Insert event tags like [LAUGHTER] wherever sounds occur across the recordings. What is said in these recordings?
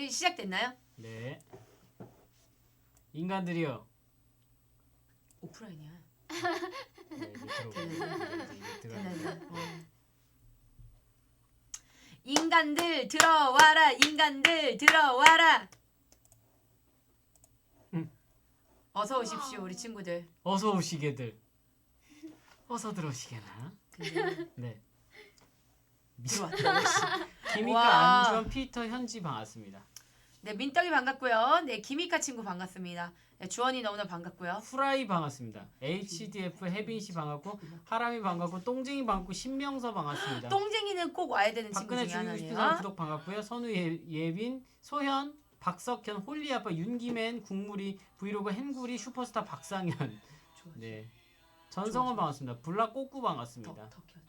네, 시작됐나요? 네. 인간들이요. 오프라인이야. 네, 이제 들어가요. 대단해. [LAUGHS] 어. 인간들 들어와라. 인간들 들어와라. 음. 어서 오십시오, 우리 친구들. 어서 오시게들. 어서 들어오시게나. 근데 네. 역시. 김이카 와. 안주원 피터 현지 반갑습니다. 네, 민떡이 반갑고요. 네, 김이카 친구 반갑습니다. 네, 주원이 너무나 반갑고요. 후라이 반갑습니다. HDF 혜빈 씨 반갑고 하람이 반갑고 똥쟁이 반갑고 신명서 반갑습니다. 똥쟁이는 꼭 와야 되는 친구 박근혜 중에 죽이고 싶은. 사람 구독 반갑고요. 선우 예, 예빈, 소현, 박석현, 홀리 아빠 윤기맨, 국물이 브이로그 hen구리 슈퍼스타 박상현. 네. 전성원 반갑습니다. 블락 꼬꾸 반갑습니다. 더, 더 키워.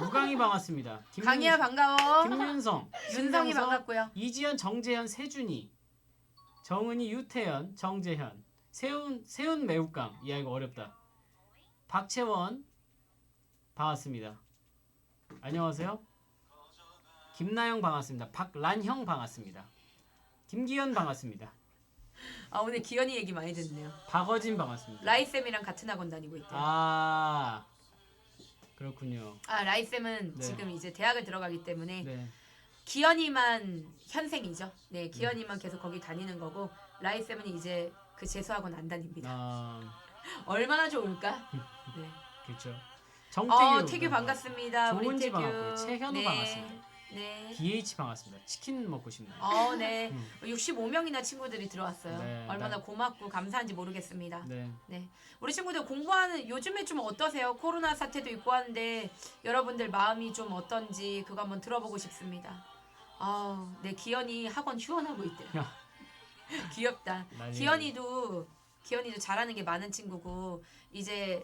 무강이 반갑습니다. 김윤- 강희야 반가워. 김윤성, 윤성이 반갑고요. 이지연, 정재현, 세준이, 정은이, 유태연, 정재현, 세운 세운 매우깡. 이야 이거 어렵다. 박채원 반갑습니다. 안녕하세요. 김나영 반갑습니다. 박란형 반갑습니다. 김기현 반갑습니다. 아 오늘 기현이 얘기 많이 듣네요. 박어진 반갑습니다. 라이 쌤이랑 같은 학원 다니고 있대요. 아 그렇군요. 아 라이 쌤은 네. 지금 이제 대학을 들어가기 때문에 네. 기현이만 현생이죠. 네, 기현이만 계속 거기 다니는 거고 라이 쌤은 이제 그 재수학원 안 다닙니다. 아 [LAUGHS] 얼마나 좋을까? [LAUGHS] 네. 그렇죠. 정태규 어 태규 반갑습니다. 우리 조은지 태규. 반갑고요. 최현우 반갑습니다. 네. DH 반갑습니다. 치킨 먹고 싶네요. 어, 네. 음. 65명이나 친구들이 들어왔어요. 네, 얼마나 나- 고맙고 감사한지 모르겠습니다. 네. 네. 우리 친구들 공부하는 요즘에 좀 어떠세요? 코로나 사태도 있고 하는데 여러분들 마음이 좀 어떤지 그거 한번 들어보고 싶습니다. 아, 내 기현이 학원 휴원하고 있대요. [LAUGHS] 귀엽다. 난리 기현이도 기현이도 잘하는 게 많은 친구고 이제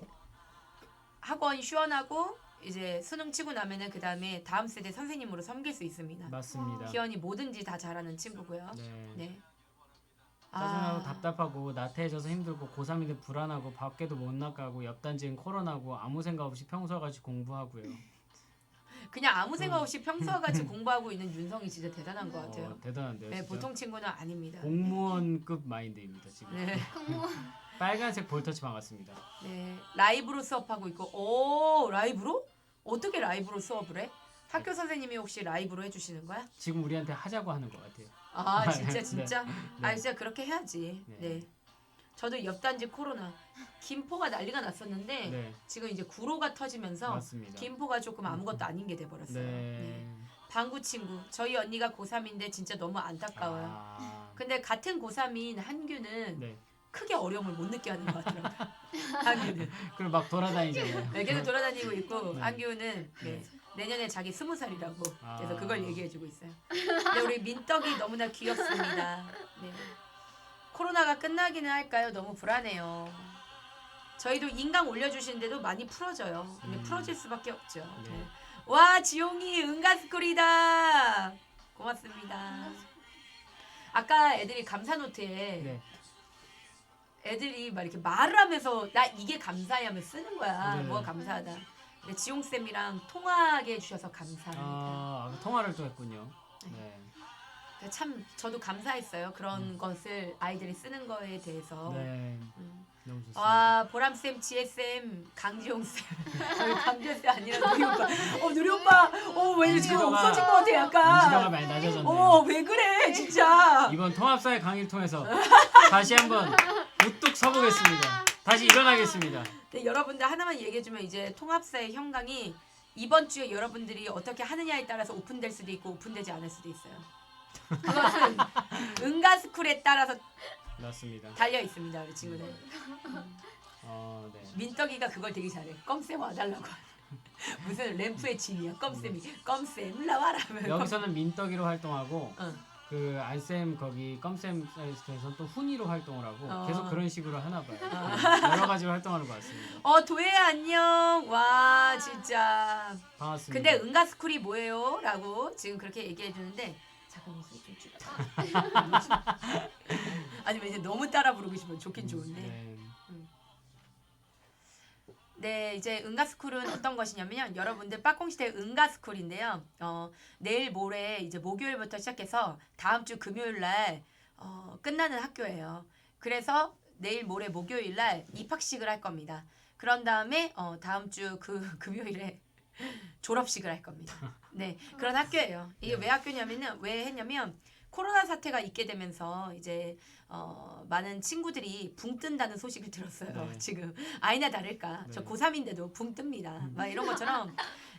학원 휴원하고 이제 수능 치고 나면은 그 다음에 다음 세대 선생님으로 섬길 수 있습니다. 맞습니다. 기현이 뭐든지 다 잘하는 친구고요. 네. 네. 짜증나고 아, 답답하고 나태해져서 힘들고 고3인데 불안하고 밖에도 못 나가고 옆 단지는 코로나고 아무 생각 없이 평소와 같이 공부하고요. [LAUGHS] 그냥 아무 생각 없이 평소와 같이 [LAUGHS] 공부하고 있는 윤성이 진짜 대단한 것 같아요. 어, 대단한데요. 네, 진짜. 보통 친구는 아닙니다. 공무원급 마인드입니다 지금. 네, [LAUGHS] 빨간색 볼터치 반갑습니다. 네, 라이브로 수업하고 있고, 오 라이브로? 어떻게 라이브로 수업을 해? 학교 선생님이 혹시 라이브로 해주시는 거야? 지금 우리한테 하자고 하는 것 같아요. 아 진짜 [LAUGHS] 네. 진짜? 네. 아 진짜 그렇게 해야지. 네. 네. 저도 옆단지 코로나 김포가 난리가 났었는데 네, 지금 이제 구로가 터지면서 맞습니다. 김포가 조금 아무것도 아닌 게 돼버렸어요. 네. 네. 방구 친구 저희 언니가 고3인데 진짜 너무 안타까워요. 아, 근데 같은 고3인 한규는 네. 크게 어려움을 못 느껴 하는 것 같더라고요. [LAUGHS] 한규는. 그리고 막 돌아다니잖아요. 네, 계속 돌아다니고 있고 네. 한규는 네, 네. 내년에 자기 스무 살이라고 아. 그래서 그걸 얘기해주고 있어요. 네, 우리 민떡이 너무나 귀엽습니다. 네. 코로나가 끝나기는 할까요? 너무 불안해요. 저희도 인강 올려주시는데도 많이 풀어져요. 근데 음. 풀어질 수밖에 없죠. 네. 네. 와 지용이 응가스쿨이다. 고맙습니다. 아까 애들이 감사 노트에 네. 애들이 막 이렇게 말을 하면서 나 이게 감사해 하면 쓰는 거야. 네. 뭐가 감사하다. 근데 지용 쌤이랑 통화하게 해주셔서 감사합니다. 아, 통화를 또 했군요. 네. 그참 저도 감사했어요. 그런 것을 아이들이 쓰는 거에 대해서. 네. 음. 너무 좋습니다. 와 보람 쌤, 지혜 쌤, 강지용 쌤, [LAUGHS] 저희 강지혜 쌤 아니라 누리 오빠. 어 누리 오빠. 어왜 지금 없어진 것 같아 인지도가 약간. 많이 낮아졌네요. 어왜 그래 진짜. 이번 통합사회 강의를 통해서 [LAUGHS] 다시 한번 서보겠습니다. 다시 일어나겠습니다. 네, 여러분들 하나만 얘기해주면 이제 통합사의 현강이 이번 주에 여러분들이 어떻게 하느냐에 따라서 오픈될 수도 있고 오픈되지 않을 수도 있어요. 그것은 [LAUGHS] 응가스쿨에 따라서 맞습니다. 달려 있습니다, 우리 친구들. 어, 네. 민떡이가 그걸 되게 잘해. 껌쌤 와달라고. 무슨 램프의 진이야. 껌쌤이 껌쌤 나와라 하면. 여기서는 민떡이로 활동하고 껌- 어. 그 안쌤 거기 껌쌤에서 또 훈이로 활동을 하고 어. 계속 그런 식으로 하나 봐요. 네, 여러 가지로 활동하는 것 같습니다. 어 도혜야 안녕. 와 진짜. 반갑습니다. 근데 응가 스쿨이 뭐예요? 라고 지금 그렇게 얘기해 주는데 잠깐 목소리 좀 줄여. [LAUGHS] 아니면 이제 너무 따라 부르고 싶으면 좋긴 좋은데. 네. 네, 이제 응가스쿨은 어떤 것이냐면요. 여러분들 빠꽁시대 응가스쿨인데요. 어, 내일 모레 이제 목요일부터 시작해서 다음 주 금요일 날 어, 끝나는 학교예요. 그래서 내일 모레 목요일 날 입학식을 할 겁니다. 그런 다음에 어, 다음 주 그 [LAUGHS] 금요일에 졸업식을 할 겁니다. 네, 그런 학교예요. 이게 네. 왜 학교냐면은 왜 했냐면 코로나 사태가 있게 되면서 이제 어, 많은 친구들이 붕 뜬다는 소식을 들었어요. 네. 지금 아니나 다를까 저 네. 고3인데도 붕 뜹니다. 막 이런 [LAUGHS] 것처럼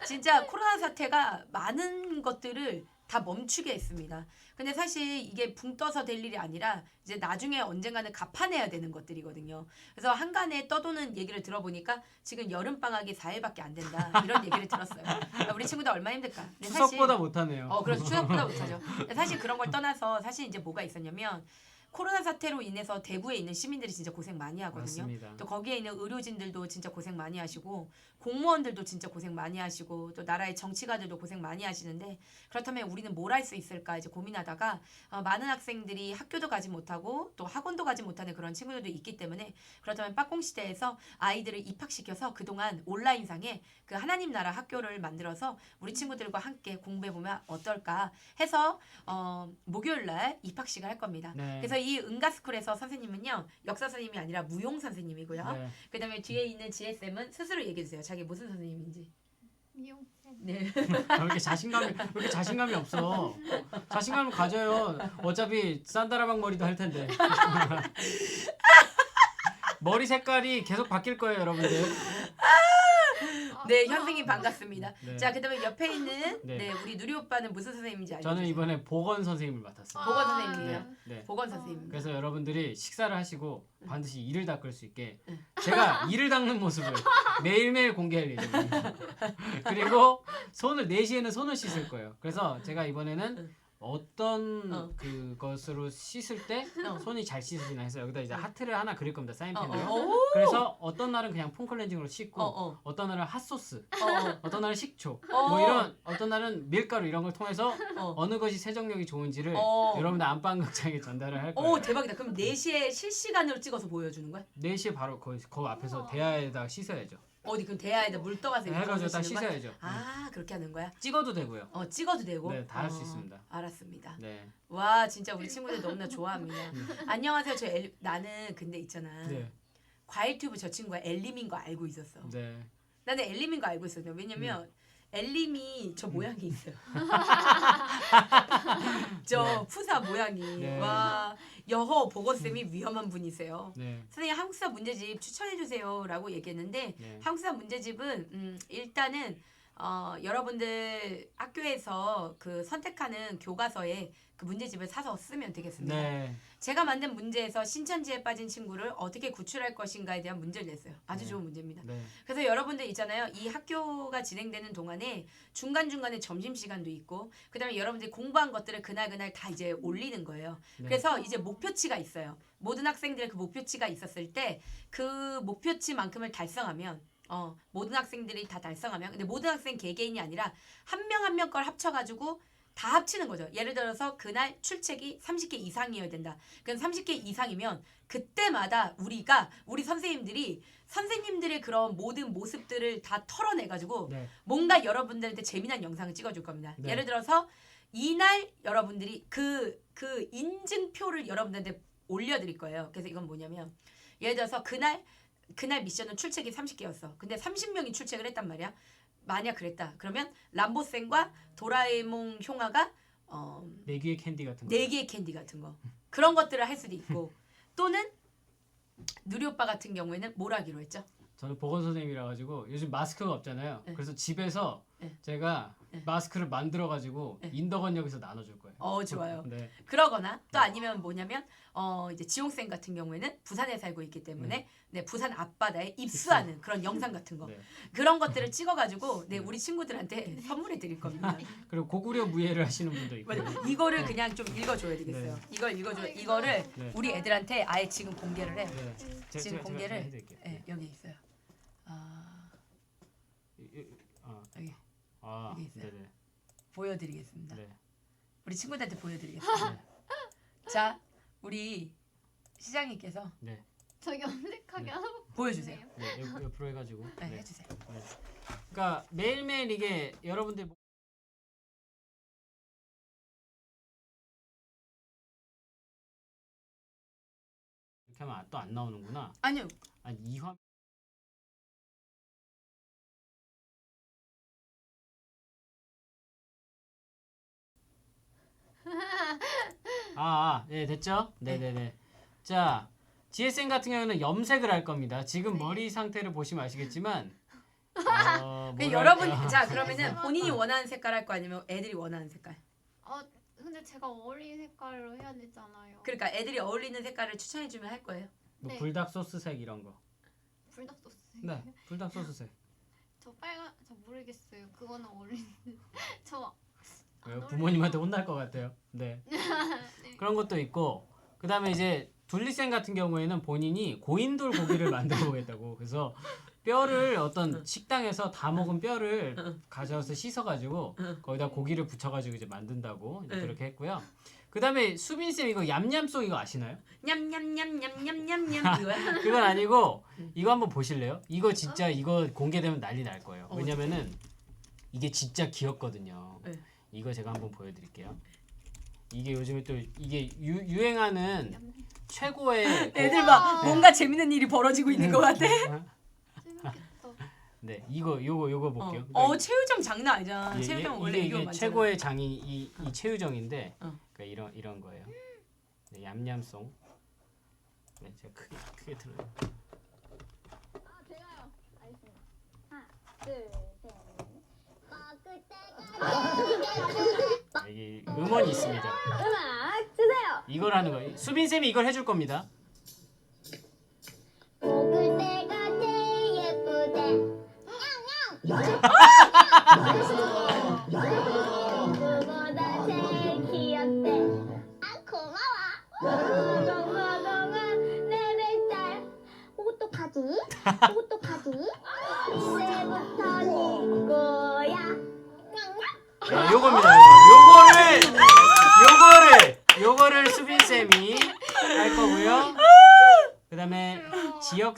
진짜 코로나 사태가 많은 것들을 다 멈추게 했습니다. 근데 사실 이게 붕 떠서 될 일이 아니라 이제 나중에 언젠가는 갚아내야 되는 것들이거든요. 그래서 한간에 떠도는 얘기를 들어보니까 지금 여름 방학이 4일밖에 안 된다 이런 얘기를 들었어요. 그러니까 우리 친구들 얼마나 힘들까. 근데 사실- 추석보다 못하네요. 어, 그래서 추석보다 못하죠. 근데 사실 그런 걸 떠나서 사실 이제 뭐가 있었냐면 코로나 사태로 인해서 대구에 있는 시민들이 진짜 고생 많이 하거든요. 맞습니다. 또 거기에 있는 의료진들도 진짜 고생 많이 하시고 공무원들도 진짜 고생 많이 하시고 또 나라의 정치가들도 고생 많이 하시는데 그렇다면 우리는 뭘 할 수 있을까 이제 고민하다가 어, 많은 학생들이 학교도 가지 못하고 또 학원도 가지 못하는 그런 친구들도 있기 때문에 그렇다면 빡공 시대에서 아이들을 입학시켜서 그동안 온라인상에 그 하나님 나라 학교를 만들어서 우리 친구들과 함께 공부해 보면 어떨까 해서 어, 목요일 날 입학식을 할 겁니다. 네. 그래서 이 응가스쿨에서 선생님은요 역사 선생님이 아니라 무용 선생님이고요. 네. 그다음에 뒤에 있는 지혜 쌤은 스스로 얘기해 주세요. 자기 무슨 선생님인지. 미용쌤. 네. 아, 왜 이렇게 자신감이 왜 이렇게 자신감이 없어? 자신감을 가져요. 어차피 산다라방 머리도 할 텐데. [LAUGHS] 머리 색깔이 계속 바뀔 거예요, 여러분들. 네, 현생님 반갑습니다. 네. 자, 그다음에 옆에 있는 [LAUGHS] 네. 네. 우리 누리 오빠는 무슨 선생님인지 알죠? 저는 이번에 보건 선생님을 맡았어요. 보건 선생님이에요. 아, 네. 보건 선생님. 그래서 여러분들이 식사를 하시고 반드시 이를 닦을 수 있게 응. 제가 이를 닦는 모습을 매일매일 공개할 예정입니다. [LAUGHS] 그리고 손을 4시에는 손을 씻을 거예요. 그래서 제가 이번에는 응. 어떤 어. 그것으로 씻을 때 어. 손이 잘 씻으시나 해서 여기다 이제 응. 하트를 하나 그릴 겁니다. 어, 사인펜으로. 어, 그래서 어떤 날은 그냥 폼 클렌징으로 씻고 어, 어, 어. 떤 날은 핫소스, 어, 어떤 날은 식초, 어. 뭐 이런 어떤 날은 밀가루 이런 걸 통해서 어. 어느 것이 세정력이 좋은지를 어. 여러분들 안방극장에 전달을 할 거예요. 오, 대박이다. 그럼 4시에 실시간으로 찍어서 보여주는 거야? 4시에 바로 거기 거 앞에서. 대야에다 씻어야죠. 어디 그럼 대야에다 물 떠가서 이렇게 해가지고 다 거야? 씻어야죠. 아, 그렇게 하는 거야? 찍어도 되고요. 어, 찍어도 되고? 네, 다할수 어, 있습니다. 알았습니다. 네. 와, 진짜 우리 친구들 너무나 좋아합니다. 음. [LAUGHS] 안녕하세요. 저 엘, 나는 근데 있잖아. 네. 과일 튜브 저 친구가 엘림인 거 알고 있었어. 네. 나는 엘림인 거 알고 있었어. 왜냐면 엘림이 저 모양이 있어요. [LAUGHS] [LAUGHS] 저 네. 푸사 모양이 네. 와 여호 보건 쌤이 위험한 분이세요. 네. 선생님 한국사 문제집 추천해 주세요라고 얘기했는데 네. 한국사 문제집은 음, 일단은 어, 여러분들 학교에서 그 선택하는 교과서에 그 문제집을 사서 쓰면 되겠습니다. 네. 제가 만든 문제에서 신천지에 빠진 친구를 어떻게 구출할 것인가에 대한 문제를 냈어요. 아주 네. 좋은 문제입니다. 네. 그래서 여러분들 있잖아요. 이 학교가 진행되는 동안에 중간중간에 점심시간도 있고 그다음에 여러분들이 공부한 것들을 그날그날 다 이제 올리는 거예요. 네. 그래서 이제 목표치가 있어요. 모든 학생들의 그 목표치가 있었을 때 그 목표치만큼을 달성하면 어, 모든 학생들이 다 달성하면 근데 모든 학생 개개인이 아니라 한 명 한 명 걸 합쳐가지고 다 합치는 거죠. 예를 들어서 그날 출첵이 30개 이상이어야 된다. 그럼 30개 이상이면 그때마다 우리가 우리 선생님들이 선생님들의 그런 모든 모습들을 다 털어내가지고 네. 뭔가 여러분들한테 재미난 영상을 찍어줄 겁니다. 네. 예를 들어서 이날 여러분들이 그 그 인증표를 여러분들한테 올려드릴 거예요. 그래서 이건 뭐냐면 예를 들어서 그날 그날 미션은 출첵이 30개였어. 근데 30명이 출첵을 했단 말이야. 만약 그랬다. 그러면 람보쌤과 도라에몽 형아가 어, 네 개의 캔디 같은 거. 네 개의 캔디 같은 거 그런 것들을 할 수도 있고 [LAUGHS] 또는 누리 오빠 같은 경우에는 뭘 하기로 했죠? 저는 보건 선생님이라 가지고 요즘 마스크가 없잖아요. 네. 그래서 집에서 네. 제가 네. 마스크를 만들어 가지고 네. 인덕원역에서 나눠 줄 거예요. 어 좋아요. 네. 그러거나 또 아니면 뭐냐면 어 이제 지용 쌤 같은 경우에는 부산에 살고 있기 때문에 네, 부산 앞바다에 입수하는 그런 영상 같은 거 네. 그런 것들을 찍어가지고 [LAUGHS] 네 네. 우리 친구들한테 선물해 드릴 겁니다. [LAUGHS] 그리고 고구려 무예를 하시는 분도 있고. 맞아. 이거를 그냥 좀 읽어줘야 되겠어요. 네. 이걸 읽어줘. 이거를 네. 우리 애들한테 아예 지금 공개를 해. 네. 제- 지금 제가- 공개를- 제가 해드릴게요. 네, 여기 있어요. 아 이- 이- 아, 여기 아, 있어요. 네네. 보여드리겠습니다. 네. 우리 친구들한테 보여드리겠습니다. 자, 우리 시장님께서 네. 저 염색하게 네. 하나 보여주세요. 네, 옆, 옆으로 해가지고. 네, 네. 해주세요. 그러니까 매일매일 이게 여러분들 뭐 이렇게 하면 또 안 나오는구나. 아니요. 아니 이 화. [LAUGHS] 아, 아, 네 됐죠? 네, 네, 네. 자, GSM 같은 경우는 염색을 할 겁니다. 지금 머리 상태를 보시면 아시겠지만, [LAUGHS] 어, 그 뭐랄까. 여러분 자 [LAUGHS] 그러면은 본인이 원하는 색깔 할 거 아니면 애들이 원하는 색깔. 어 근데 제가 어울리는 색깔로 해야 되잖아요. 그러니까 애들이 어울리는 색깔을 추천해 주면 할 거예요. 뭐 네. 불닭 소스색 이런 거. 불닭 소스. 네, 불닭 소스색. 저 빨간 저 모르겠어요. 그거는 어울리는. 저 왜요? 부모님한테 혼날 것 같아요. [LAUGHS] 네. 그런 것도 있고 그다음에 이제 둘리쌤 같은 경우에는 본인이 고인돌 고기를 [LAUGHS] 만들어 보겠다고 그래서 뼈를 어떤 식당에서 다 먹은 뼈를 가져와서 씻어가지고 거기다 고기를 붙여가지고 이제 만든다고 이제 응. 그렇게 했고요. 그다음에 수빈 쌤 이거 얌얌송 이거 아시나요? 냠냠냠냠냠냠냠 이거야. [LAUGHS] 그건 아니고 이거 한번 보실래요? 이거 진짜 이거 공개되면 난리 날 거예요. 어, 왜냐면은 이게 진짜 귀엽거든요. 네. 이거 제가 한번 보여드릴게요. 이게 요즘에 또 이게 유, 유행하는 최고의 그- 애들 막 뭔가 재밌는 일이 벌어지고 있는 것 같아. 재밌겠다. [LAUGHS] 네 이거 요거 요거 볼게요. 어, 어 최유정 장난 아니잖아. 예, 예, 최유정 원래 이게, 이거 이게. 최고의 장이 이, 이 최유정인데 어. 그러니까 이런 이런 거예요. 네, 얌얌송. 네 제가 크게 크게 들어요. 아, 제가요. 알겠습니다. 하나, 둘, 이게 음원이 있습니다. 음악 주세요. 이걸 하는 거예요. 수빈 쌤이 이걸 해줄 겁니다. 먹을 때가 제일 예쁘대. 누구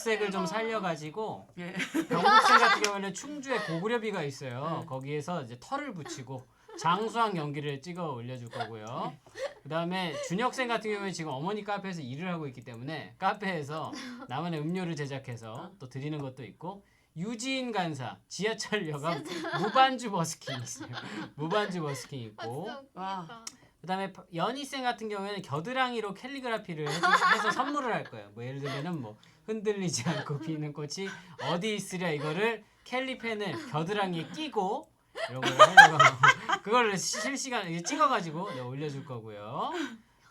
지역색을 좀 살려가지고 예. 경북생 같은 [LAUGHS] 경우에는 충주에 고구려비가 있어요. 거기에서 이제 털을 붙이고 장수왕 연기를 찍어 올려줄 거고요. 그다음에 준혁생 같은 경우에 지금 어머니 카페에서 일을 하고 있기 때문에 카페에서 나만의 음료를 제작해서 또 드리는 것도 있고 유지인 간사 지하철 여가 [LAUGHS] 무반주 버스킹 있어요. 무반주 버스킹 아 있고 와. 그다음에 파- 연희생 같은 경우에는 겨드랑이로 캘리그라피를 해서 선물을 할 거예요. 뭐 예를 들면은 뭐 흔들리지 않고 피는 꽃이 어디 있으랴 이거를 캘리펜을 겨드랑이에 끼고 이런 걸 하려고 하고 그거를 실시간 이제 찍어가지고 네, 올려줄 거고요.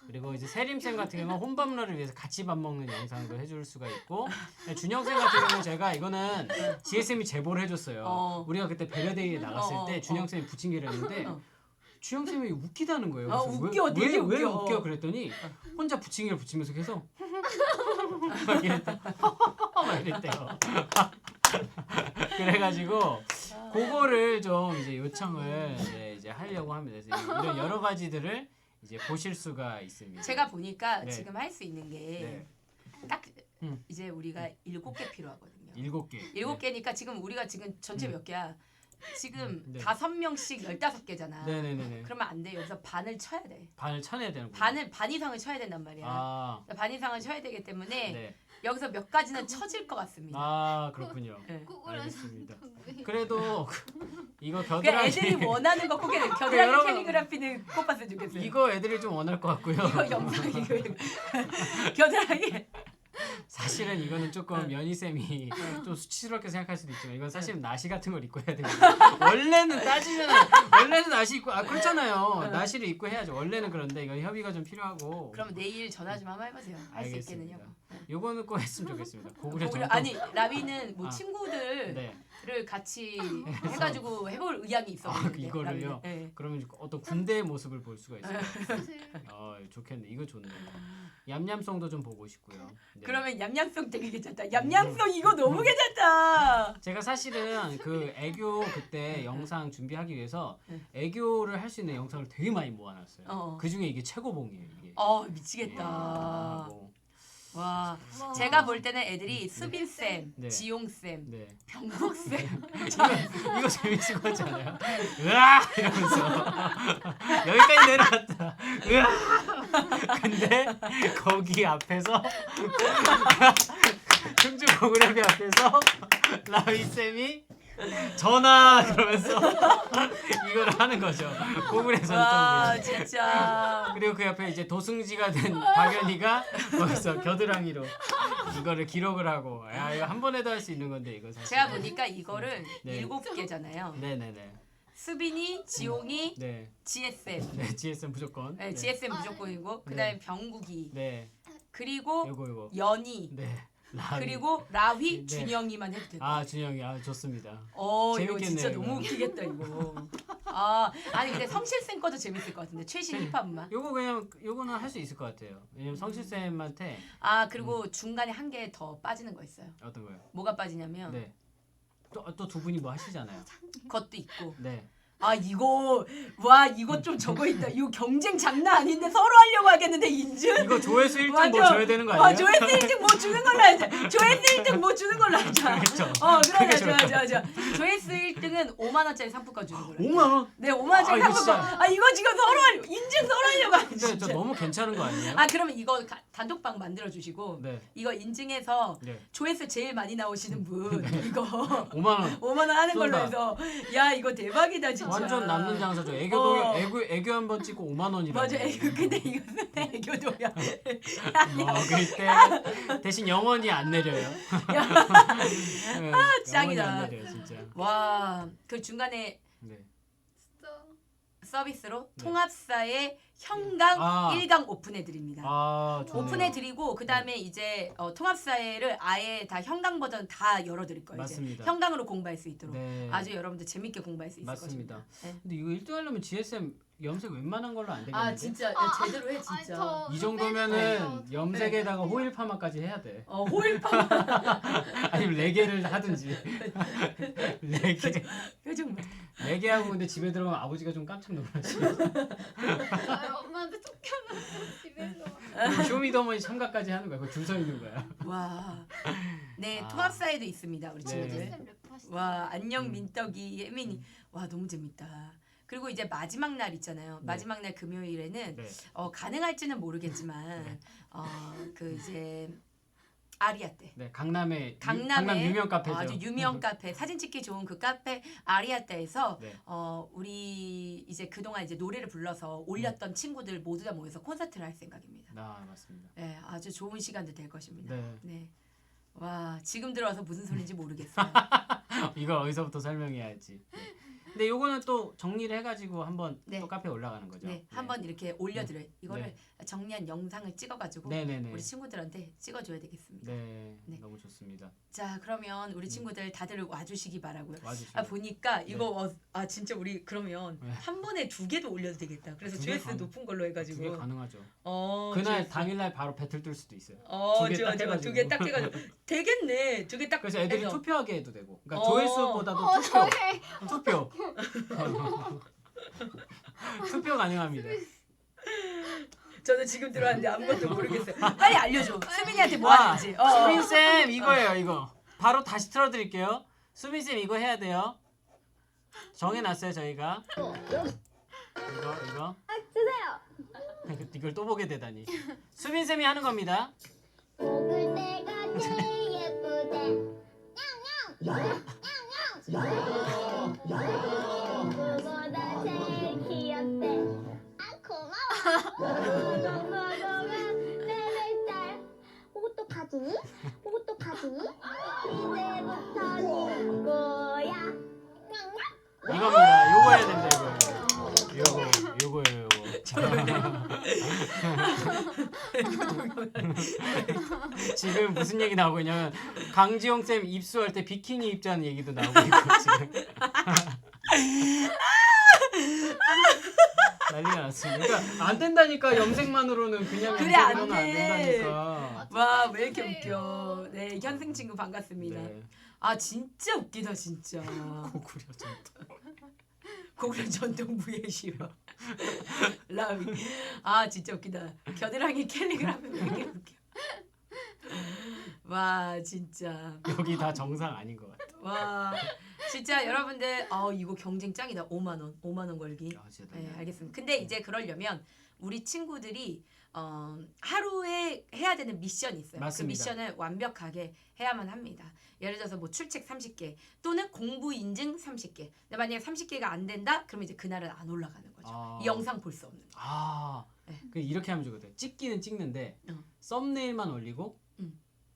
그리고 이제 세림생 같은 경우는 혼밥러를 위해서 같이 밥 먹는 영상도 해줄 수가 있고 네, 준영생 같은 경우는 제가 이거는 GSM이 제보를 해줬어요. 어. 우리가 그때 배려데이에 나갔을 어, 어, 때 준영생이 부침개를 했는데 어. 주영 쌤이 웃기다는 거예요. 어, 그래서 웃겨, 왜, 되게 왜, 왜 웃겨. 웃겨 그랬더니 혼자 부침개를 부치면서 계속 막 [LAUGHS] 이랬대. 막 이랬대요. [LAUGHS] [LAUGHS] 그래가지고 그거를 좀 이제 요청을 이제, 이제 하려고 합니다. 그래서 이런 여러 가지들을 이제 보실 수가 있습니다. 제가 보니까 네. 지금 할 수 있는 게 네. 딱 음. 이제 우리가 일곱 개 필요하거든요. 일곱 개. 일곱 네. 개니까 지금 우리가 지금 전체 음. 몇 개야? 지금 음, 네. 다섯 명씩 열다섯 개잖아. 네네네네. 그러면 안 돼. 여기서 반을 쳐야 돼. 반을 쳐내야 되는 거예요. 반을 반 이상을 쳐야 된단 말이야. 아, 반 이상을 쳐야 되기 때문에 네. 여기서 몇 가지는 쳐질 것 같습니다. 아 그렇군요. 네. 알겠습니다. 왜- 그래도 이거 그러니까 겨드랑이 애들이 원하는 거꼭 해야 돼. 겨드랑이 여러분, 캘리그라피는 꼭 봤으면 좋겠어요. 이거 애들이 좀 원할 것 같고요. 이거 영상 이거 이거. [LAUGHS] [LAUGHS] 겨드랑이 사실은 이거는 조금 네. 연희 쌤이 좀 수치스럽게 생각할 수도 있지만 이건 사실은 나시 같은 걸 입고 해야 돼요. [LAUGHS] 원래는 따지면 원래는 나시 입고 아 그렇잖아요. 나시를 입고 해야죠. 원래는 그런데 이건 협의가 좀 필요하고. 그럼 내일 전화 좀 한번 해보세요. 할수 알겠습니다. 있겠느냐고. 요거는 꼭 했으면 좋겠습니다. 고구려 고구려- 정통. 아니 라비는 뭐 아. 친구들을 네. 같이 [LAUGHS] 해가지고 해볼 의향이 있어. 아, 보이는데, 이거를요? 라비는. 네. 그러면 어떤 군대의 모습을 볼 수가 있어요. [LAUGHS] 아 좋겠네. 이거 좋네. 얌얌송도 좀 보고 싶고요. 네. 그러면 얌얌송 되게 괜찮다. 얌얌송 이거 너무 괜찮다. [LAUGHS] 제가 사실은 그 애교 그때 영상 준비하기 위해서 네. 애교를 할 수 있는 영상을 되게 많이 모아놨어요. 어. 그 중에 이게 최고봉이에요. 이게. 어 아, 미치겠다. 뭐. 와 뭐. 제가 볼 때는 애들이 수빈 쌤, 네. 지용 쌤, 네. 병국 쌤. 이거, 이거 재밌을 것 같지 않아요? 으아! 이러면서 여기까지 내려왔다. 으아! 근데 거기 앞에서 충주 고그래비 앞에서 라위 쌤이 전화 그러면서 [LAUGHS] 이걸 하는 거죠. 고글에서 와또 진짜. 그리고 그 옆에 이제 도승지가 된 박연이가 거기서 겨드랑이로 이거를 기록을 하고 야 이거 한 번에도 할 수 있는 건데 이거 사실. 제가 보니까 이거를 네. 일곱 개잖아요. 네네네. 수빈이, 지용이, 네. GSM. 네, GSM 무조건. 네, GSM 무조건이고 그다음에 병국이 네. 그리고 요거 요거. 연희 네. 라위. 그리고 라휘, 네. 준영이만 해도 되고. 아 준영이 아 좋습니다. 어 이거 재밌겠네요, 진짜 이거. 너무 웃기겠다 이거. 아 아니 근데 성실쌤 거도 재밌을 것 같은데 최신 네. 힙합만. 요거 그냥 요거는 할 수 있을 것 같아요. 왜냐면 성실 쌤한테 아 그리고 중간에 한 개 더 빠지는 거 있어요. 어떤 거요? 뭐가 빠지냐면 네. 또 또 두 분이 뭐 하시잖아요. 그것도 있고. 네. 아 이거 와 이거 좀 저거 있다. 이거 경쟁 장난 아닌데 서로 하려고 하겠는데 인증. 이거 조회수 1등 뭐 맞아. 줘야 되는 거 아니에요? 어 조회수 1등 뭐 주는 걸로 하자. 조회수 1등 뭐 주는 걸로 하자. 그렇죠. 어 그러자 좋아 것 좋아 좋아. 조회수 1등은 5만 원짜리 상품권 주는 걸로. 5만 원? 네 5만 원짜리 아, 이거 상품권. 진짜. 아 이거 지금 서로 하려 인증 서로 하려고 하는 근데 진짜. 저 너무 괜찮은 거 아니에요? 아 그러면 이거 가- 단독방 만들어 주시고 네. 이거 인증해서 네. 조회수 제일 많이 나오시는 분 이거 5만 원. 5만 원 하는 걸로 쏜다. 해서 야 이거 대박이다 진짜. 완전 남는 장사죠. 애교도 어. 애교 애교 한 번 찍고 5만 원이라고. 맞아 애교 근데 이거는 애교도야. 어, 그때 대신 영원히 안 내려요. 네, 영원히 짱이다. 안 내려요, 진짜. 와 그 중간에 네. 서비스로 네. 통합사의 현강 아. 1강 오픈해 드립니다. 아, 좋네요. 오픈해 드리고 그 다음에 이제 어, 통합사회를 아예 다 현강 버전 다 열어 드릴 거예요. 이제. 맞습니다. 현강으로 공부할 수 있도록 네. 아주 여러분들 재밌게 공부할 수 있을 맞습니다. 것입니다. 네. 근데 이거 1등 하려면 GSM 염색 웬만한 걸로 안 되겠는데? 아 진짜 야, 아, 제대로 해 아니, 진짜. 저이저 정도면은 빼주세요. 염색에다가 호일 파마까지 해야 돼. 어 호일파 [LAUGHS] 아니면 레게를 하든지. [LAUGHS] 레게. 표정 봐. 레게하고 근데 집에 들어가면 아버지가 좀 깜짝 놀라시. 아, 엄마한테 쫓겨나서 집에서. 그리고 쇼미더머니 참가까지 하는 거야. 그줄서 있는 거야. 와. 네 아. 통합사회도 있습니다 우리 네. 친구들. 쌤 랩하시죠. 와 안녕 음. 민떡이 혜민이 와 너무 재밌다. 그리고 이제 마지막 날 있잖아요. 네. 마지막 날 금요일에는 네. 어, 가능할지는 모르겠지만 네. 어, 그 이제 아리아 때 네, 강남의 강남의 강남 유명 카페죠. 아주 유명 카페 사진 찍기 좋은 그 카페 아리아떼에서 네. 어 우리 이제 그동안 이제 노래를 불러서 올렸던 친구들 모두 다 모여서 콘서트를 할 생각입니다. 아, 맞습니다. 네, 아주 좋은 시간도 될 것입니다. 네. 네. 와 지금 들어와서 무슨 소리인지 모르겠어요. [LAUGHS] 이걸 어디서부터 설명해야지. 근데 요거는 또 정리를 해가지고 한번 네. 또 카페에 올라가는 거죠. 네, 한번 이렇게 올려드려요. 이거를 네. 정리한 영상을 찍어가지고 네네네. 우리 친구들한테 찍어줘야 되겠습니다. 네, 네. 너무 좋습니다. 자 그러면 우리 친구들 다들 와주시기 바라고요. 와주시고. 아 보니까 이거 어, 아 진짜 우리 그러면 네. 한 번에 두 개도 올려도 되겠다. 그래서 두개 조회수 가능- 높은 걸로 해가지고. 두개 가능하죠. 어, 그날 조회수. 당일날 바로 배틀 뜰 수도 있어요. 어 두개 좋아 딱 좋아 해가지고. 두개 딱 해가지고 [LAUGHS] 되겠네. 두 개 딱. 그래서 애들이 해서. 투표하게 해도 되고. 그러니까 어. 조회수보다도 어, 투표. 투표. [LAUGHS] [LAUGHS] 투표 가능합니다. 저는 지금 들어왔는데 아무것도 모르겠어요. [LAUGHS] 빨리 알려줘. 수빈이한테 뭐 아, 하는지. 어. 수빈 쌤 이거예요 이거. 바로 다시 틀어드릴게요. 수빈 쌤 이거 해야 돼요. 정해놨어요 저희가. 이거 이거. 주세요. [LAUGHS] 이걸 또 보게 되다니. 수빈 쌤이 하는 겁니다. 먹을 때가 제일 예쁘대. 누 구보다 제일 귀엽대. 아 고마워. 고마워는 내일달. 어떡하지? 어떡하지? 이제부터 네거 지금 무슨 얘기 나오고 있냐면 강지용 쌤 입수할 때 비키니 입자는 얘기도 나오고 있고 지금. [LAUGHS] 난리가 났습니다. 그러니까 안 된다니까 염색만으로는 그냥 그래, 안 염색으로는 안 돼. 된다니까. 와 왜 이렇게 웃겨. 네 현생 친구 반갑습니다. 네. 아 진짜 웃기다 진짜. 고구려 전통. 고구려 전통 무예시와 [LAUGHS] 라위. 아 진짜 웃기다. 겨드랑이 캘리그라피 왜 이렇게 웃겨. 와 진짜 여기 다 정상 아닌 것 같아. 와 진짜 여러분들 어 이거 경쟁 짱이다 5만 원 5만 원 걸기. 아, 진짜 네. 알겠습니다. 근데 이제 그러려면 우리 친구들이 어, 하루에 해야 되는 미션이 있어요. 맞습니다. 그 미션을 완벽하게 해야만 합니다. 예를 들어서 뭐 출첵 30개 또는 공부 인증 30개. 근데 만약에 30개가 안 된다, 그러면 이제 그날은 안 올라가는 거죠. 아. 이 영상 볼 수 없는. 거. 아, 네. 그 이렇게 하면 좋거든. 찍기는 찍는데 어. 썸네일만 올리고 음.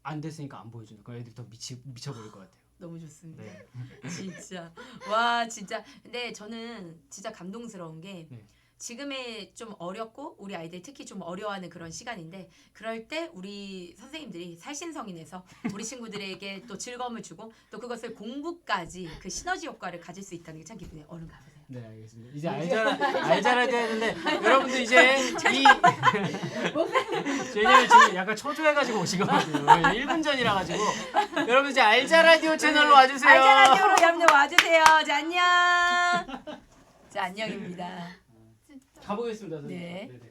안 됐으니까 안 보여주는. 그 애들이 더 미치 미쳐버릴 것 같아요. 너무 좋습니다. 네. [LAUGHS] 진짜 와 진짜 근데 저는 진짜 감동스러운 게 네. 지금의 좀 어렵고 우리 아이들 특히 좀 어려워하는 그런 시간인데 그럴 때 우리 선생님들이 살신성인에서 우리 친구들에게 또 즐거움을 주고 또 그것을 공부까지 그 시너지 효과를 가질 수 있다는 게 참 기쁘네요. 얼른 가보세요. 네, 알겠습니다. 이제 알자라 [LAUGHS] 알자라야 되는데 [LAUGHS] 여러분들 이제 이 [LAUGHS] 왜냐면 지금 약간 초조해가지고 오신 거거든요. 1분 전이라 가지고 여러분 이제 알자 라디오 채널로 와주세요. 알자 라디오로 여러분들 와주세요. 자 안녕. 자 안녕입니다. 가보겠습니다. 선생님. 네. 네네.